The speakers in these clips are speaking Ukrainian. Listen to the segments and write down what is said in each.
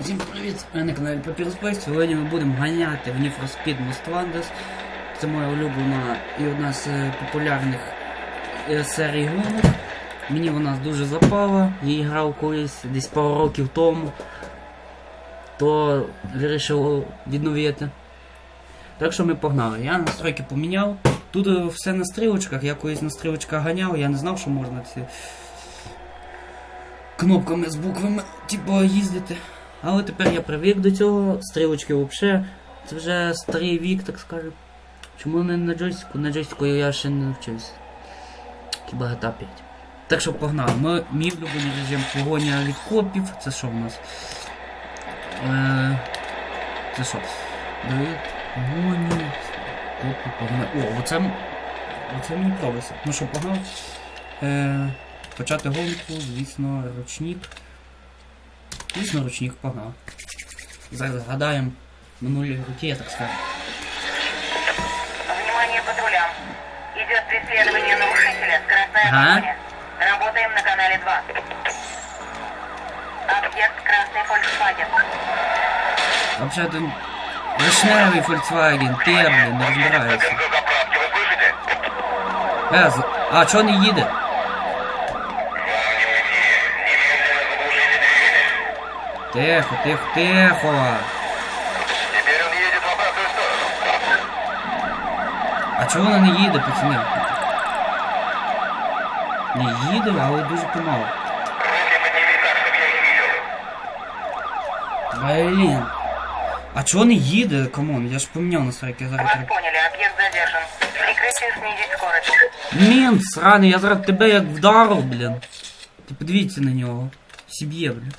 Всім привіт! Ви на каналі Papyrus Сьогодні ми будемо ганяти в Need for Most Wanted. Це моя улюблена і одна з е, популярних е, серій гонок. Мені вона дуже запала, я грав колись десь пару років тому, то вирішив відновити. Так що ми погнали. Я настройки поміняв. Тут е, все на стрілочках, я колись на стрілочках ганяв, я не знав, що можна ці кнопками з буквами типу, їздити. Але тепер я привик до цього, стрілочки взагалі. Це вже старий вік, так скажемо. Чому не на джойстику? На джойстику я ще не навчився. Хіба GTA 5. Так що погнали. Ми, мій улюблений режим погоня від копів. Це що в нас? Е, це що? Диви. Погоні. Копи, погнали. О, оце, оце мені подобається. Ну що, погнали? Е, почати гонку, звісно, ручник. Звісно, ручник погнав. Зараз згадаємо минулі роки, я так скажу. Внимание патрулям. Идет преследование нарушителя. Красная Ага. погоня. Работаем на канале 2. Объект красный Volkswagen. Вообще там вишневий Volkswagen, ти, блін, не розбираєшся. заправки, вы слышите? Е, з- а чого не їде? Тихо, тихо, тихо. Теперь он едет в обратную сторону. А чого вона не їде, пацани? Не їде, але дуже помало. Руки подними так, чтобы я их видел. Блін. А чого не їде? Камон, я ж поміняв настройки, зараз Вас треба. поняли, объект задержан. Прикрытие снизить скорость. Мент сраний, я зараз тебе як вдарив, блін. Ти подивіться на нього. Сіб'є, блін.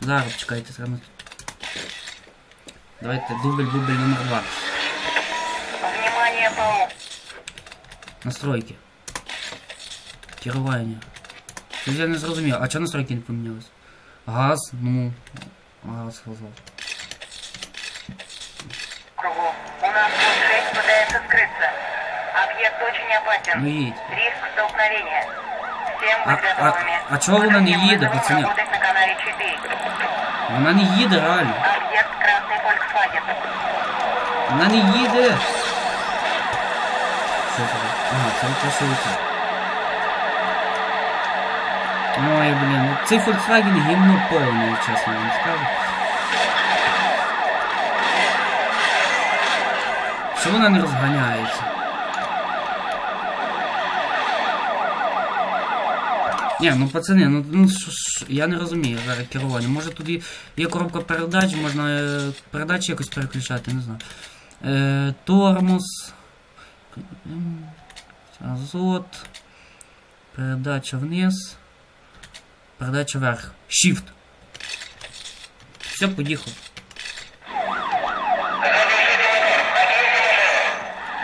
Зараз чекайте, срано. Давайте дубль, дубль номер два. Внимание ПО. Настройки. Керування. Щось я не зрозумів, а чого настройки не помінялись? Газ, ну. Газ сказав. Кругу. У нас тут 6 пытается скрыться. Объект очень опасен. Ну їдь. Риск столкновения. Всем А- быть а- готовыми. а чего вона не Всем їде, вызовам пацаны? Работать на канале 4. Вона не їде, реально. Объект красный Volkswagen. Вона не їде. Що це? таке? Ага, це утішується. Ой, блін, ну цей Volkswagen гімно повне, чесно вам скажу. Що вона не розганяється? Ні, ну пацани, ну, ну що ж, я не розумію зараз керування. Може тут є- коробка передач, можна е, передачі якось переключати, не знаю. Е, тормоз. Азот. Передача вниз. Передача вверх. Shift. Все, поїхав.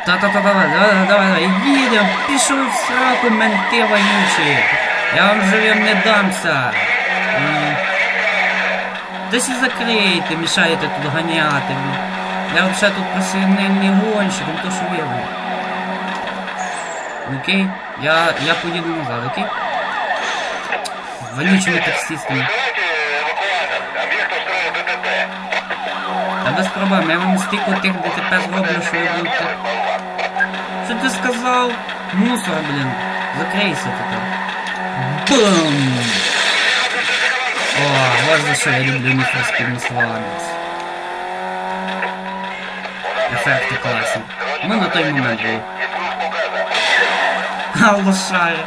Та-та-та, давай, давай, давай, давай, їдем, пішов в сраку, менти вонючі. Я вам живем не дамся. Десь і закрийте, мішаєте тут ганяти. Я взагалі тут гонщик, не то що ви. Окей? Я, я поїду назад, окей? Вонючими таксистами. ДТП. Та без проблем, я вам стільки тих ДТП зроблю, що ви будете. Що ти сказав? Мусор, блін. Закрийся ти там. Бум! О, ось за що я люблю мікроспільні слова. Ефекти класні. Ну на той момент. И. А, лошари.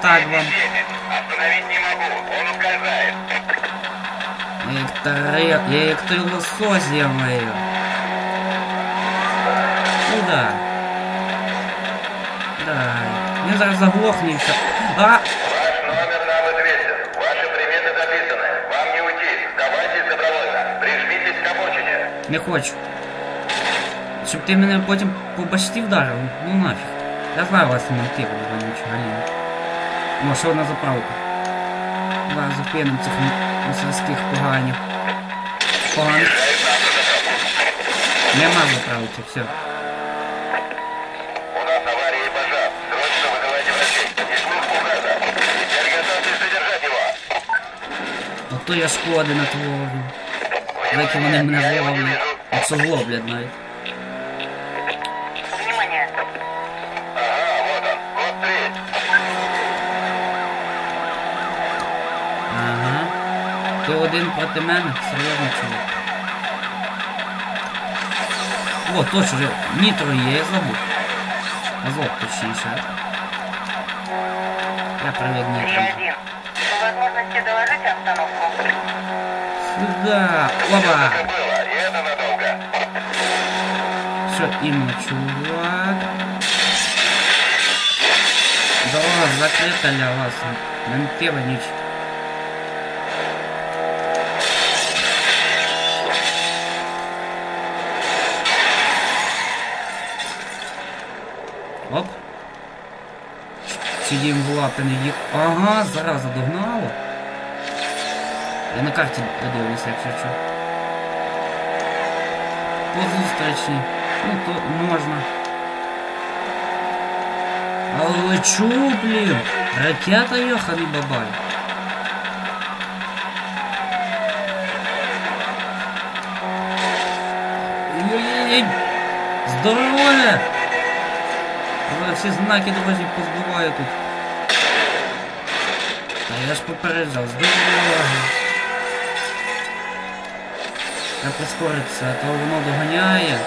Так вам. Едет. Остановить не могу. Он ускользает. Як таре... Я як той лосось, я маю. Куда? Да. Він зараз заглохне і все. А! Не хочу. Щоб ти мене потім по башті вдарив, ну нафіг. Знаю вас не ти, вонючі галіни. О, що на заправку. Давай зупинимо цих мусорських поганів. Поганих. Нема заправки, все. У нас авария и пожар. Врачей. И службу газа. Теперь готовьтесь задержать его. то я шкоди натворю. Які вони мене зловлять. Якщо зловлять навіть. Ага, вот он, код 3. Ага. Ти один проти мене? Серйозно чоловік. О, точно, нітро є, я забув. Азот точніше. Я привик нітро. 3-1. По возможности доложите обстановку. Сюда! Оба! Это было, и это надолго. Що іменно, чувак? Дорога закрита для вас. Менти вонючі. Оп. Сидім в лапи не їх. Ага, зараза догнало. Я на карті дивлюся, якщо що. Позустрічні. Ну то можна. Але чу, блін? Ракета йоханий бабай. Ой-ой-ой! Здорове! Всі знаки дорожні позбиваю тут. Та я ж попереджав, здорово! Прискоритися, а то воно доганяє.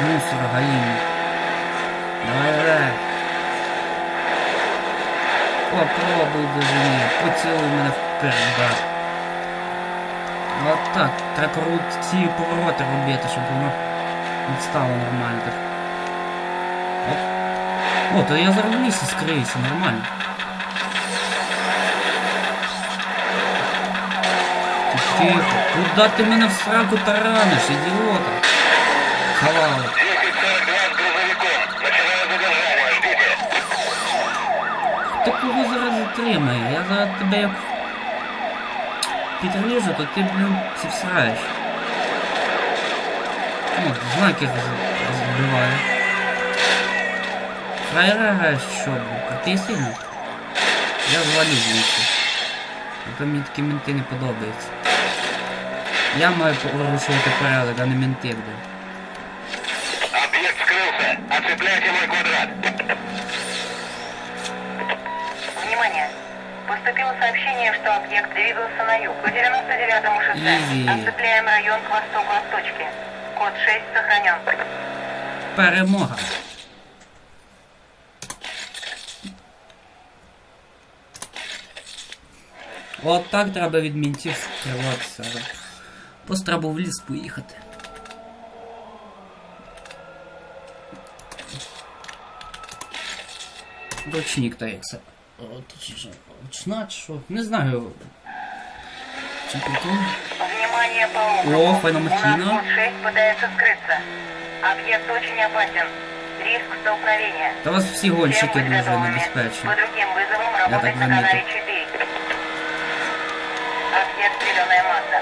Мусор гаїнь. Давай, давай. Попробуй дожини. Поцілуй мене в пердак. От так. Треба ці повороти робити, щоб воно відстало нормально так. О, то я зараз в лісі скриюся, нормально. Тихо, куда ти мене в сраку тараниш, ідіота? Хавали. 10.42 с грузовиком. Начинаю. Ти кого зараз затримає? Я зараз тебе як підріжу, то ти, блін, всраєш. Ну, знаки роз- розбиваю. Фраєра граєш що, блін? Крутий сильний? Я звалю звідси. А то мені такі менти не подобаються. Я маю порушувати порядок, а не менти, блін. Объект скрылся. Оцепляйте мой квадрат. Внимание! Поступило сообщение, что объект двигался на юг по 99-му шоссе. Изи. Оцепляем район к востоку от точки. Код 6 сохранен. Перемога. От так треба від мінтів скриватися. Просто треба в ліс поїхати. Ручник та як це. О, Точніше, ручна чи що? Не знаю. Чи прикол? Внимание по округу. О, У феномахина. нас код 6 пытается скрыться. Объект очень опасен. Риск столкновения. Та у вас всі Всем гонщики быть дуже готовыми. небезпечні. По другим вызовам так работать на заметил. канале 4. Объект зеленая масса.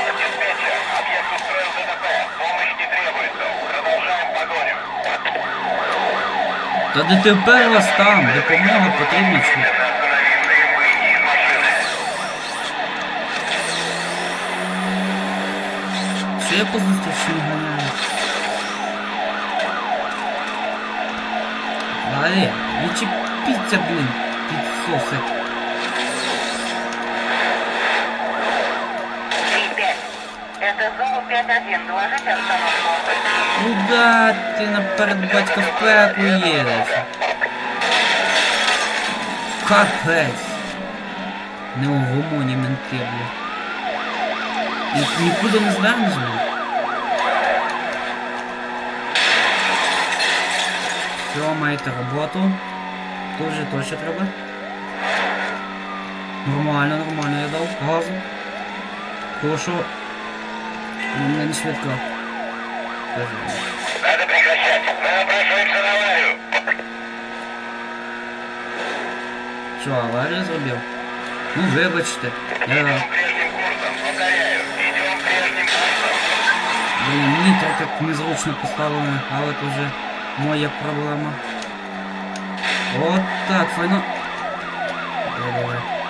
Та ДТП у вас там, допомога потрібна чи? Немедленно остановиться и выйти из машины. Що я по зустрічі не ганяю? Далі, не чіпіться, блін, підсоси. 3-5. Это Золу 5-1. Доложите обстановку. Куда ти наперед батька в пеку їдеш? Капець. Не у гомоні менти, бля. І нікуди не звернеш, бля? Все, маєте роботу. Тут точно треба. Нормально, нормально я дав газу. Що... Мене не швидко. Надо прекращать. Мы напрашиваемся на аварию. Що, аварію зробив? Ну, вибачте. Я, Идем прежним курсом. Повторяю. Идем прежним курсом. блін, мені так як незручно поставлено, але це вже моя проблема. От так, файно. Давай, давай.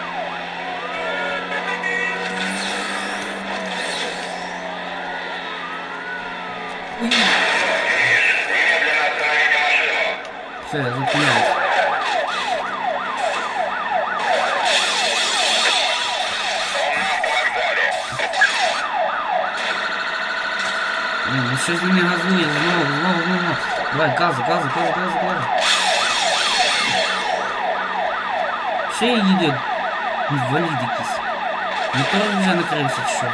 Все, я зупиняюсь. Он на автовокзале. Блін, ну що ж він не газує? Знову, знову, знову. Давай, газу, газу, газу, газу, газу. Ще їде інвалід якийсь. Мотор вже накрився чи що?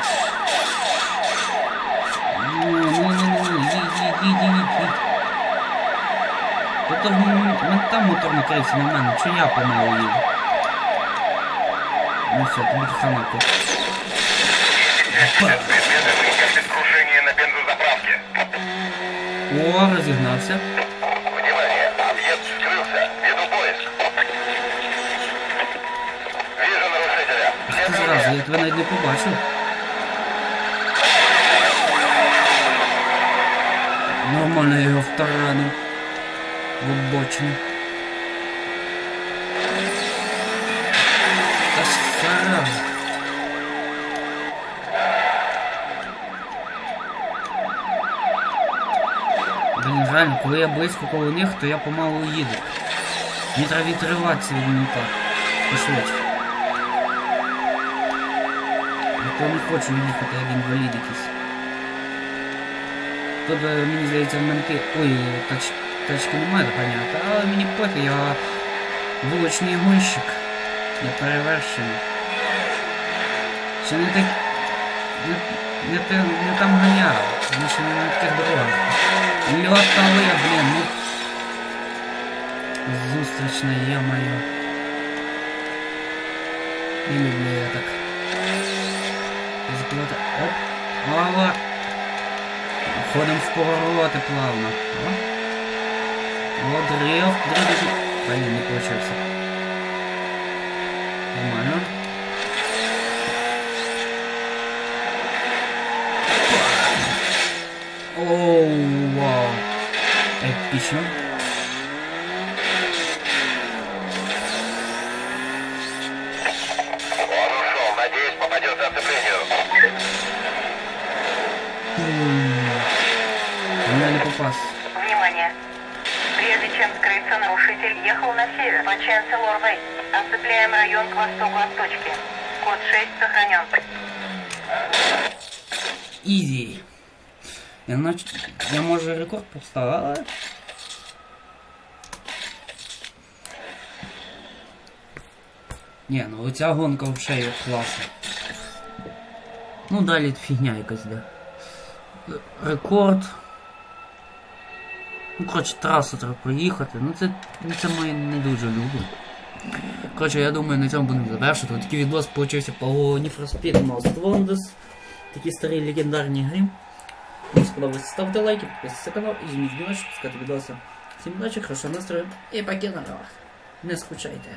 Ну, ну, ну, ну, ну, їдь, їдь, їдь, їдь, їдь. Тобто в мене там мотор накрився на мене, чи я помилу їду? Ну все, тобі хана тут. Ба! Предведомый как крушение на бензозаправке. О, розігнався. Внимание, объект скрылся. Веду поиск. Вижу нарушителя. Ти Следуй зразу, мне. я тебе навіть не побачив. Нормально я його втаранив. В обочину. Та ж зараза. Блін, реально, коли я близько коло них, то я помалу їду. Мені треба відриватися від мука. Пошвидше. Я не хочу їхати як інвалід якийсь. Е, мені здається, менки. Ой, тач... тачки немає доганяти, але мені пофіг, я вуличний гонщик. Я перевершений. Ще не так. Не, не, не там ганяв, тому що не на таких дорогах. Льотали, блін, ну. Зустрічна, є-моє. Не люблю я так. Закривати. Оп. Ава. Ходимо в повороти плавно. О. О, дрифт, дрифт. Блин, не получился. Нормально. Оу, вау. Эпично. чем скрыться, нарушитель ехал на север по Ченселор Вей. Оцепляем район к востоку от точки. Код 6 сохранен. Ізі. Я нач... Я може рекорд поставив, але. Ні, ну оця гонка взагалі є класна. Ну далі фігня якась де. Рекорд. Ну, коротше, трасу треба проїхати. Ну це, ну, це ми не дуже люблю. Коротше, я думаю, на цьому будемо завершити. Такий відос получився по Need for Speed Most Wanted. Такі старі легендарні гри. Кому сподобалось, ставте лайки, підписуйтесь на канал і жміть дзвіночок, пускати відоси. Всім удачі, хорошого настрою і поки на Не скучайте.